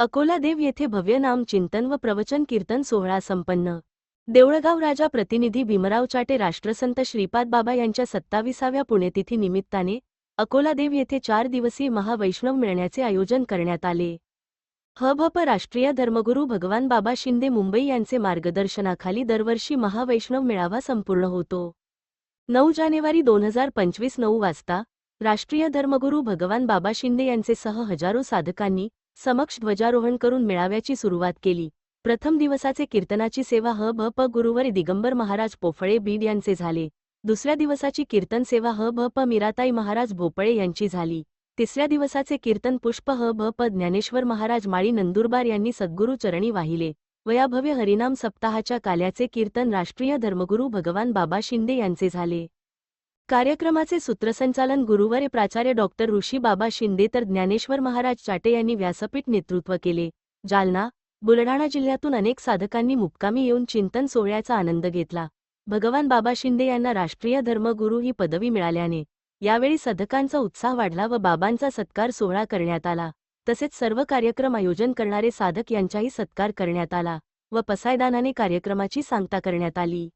अकोलादेव येथे भव्य नाम चिंतन व प्रवचन कीर्तन सोहळा संपन्न. देवळगाव राजा प्रतिनिधी भीमराव चाटे राष्ट्रसंत श्रीपाद बाबा यांच्या सत्ताविसाव्या पुण्यतिथी निमित्ताने अकोलादेव येथे चार दिवसीय महावैष्णव मिळण्याचे आयोजन करण्यात आले. हभप राष्ट्रीय धर्मगुरू भगवान बाबा शिंदे मुंबई यांचे मार्गदर्शनाखाली दरवर्षी महावैष्णव मेळावा संपूर्ण होतो. नऊ जानेवारी दोन हजार पंचवीस नऊ वाजता राष्ट्रीय धर्मगुरू भगवान बाबा शिंदे यांचे सह हजारो साधकांनी समक्ष ध्वजारोहण करून मेळाव्याची सुरुवात केली. प्रथम दिवसाचे कीर्तनाची सेवा ह भ प गुरुवर दिगंबर महाराज पोफळे बीड यांचे झाले. दुसऱ्या दिवसाची कीर्तन सेवा ह भ प मीराताई महाराज भोपळे यांची झाली. तिसऱ्या दिवसाचे कीर्तन पुष्प ह भ प ज्ञानेश्वर महाराज माळी नंदुरबार यांनी सद्गुरू चरणी वाहिले. वयाभव्य हरिनाम सप्ताहाच्या काल्याचे कीर्तन राष्ट्रीय धर्मगुरू भगवान बाबा शिंदे यांचे झाले. कार्यक्रमाचे सूत्रसंचालन गुरुवारे प्राचार्य डॉक्टर ऋषी बाबा शिंदे तर ज्ञानेश्वर महाराज चाटे यांनी व्यासपीठ नेतृत्व केले. जालना बुलढाणा जिल्ह्यातून अनेक साधकांनी मुक्कामी येऊन चिंतन सोहळ्याचा आनंद घेतला. भगवान बाबा शिंदे यांना राष्ट्रीय धर्मगुरू ही पदवी मिळाल्याने यावेळी साधकांचा उत्साह वाढला व बाबांचा सत्कार सोहळा करण्यात आला. तसेच सर्व कार्यक्रम आयोजन करणारे साधक यांचाही सत्कार करण्यात आला व पसायदानाने कार्यक्रमाची सांगता करण्यात आली.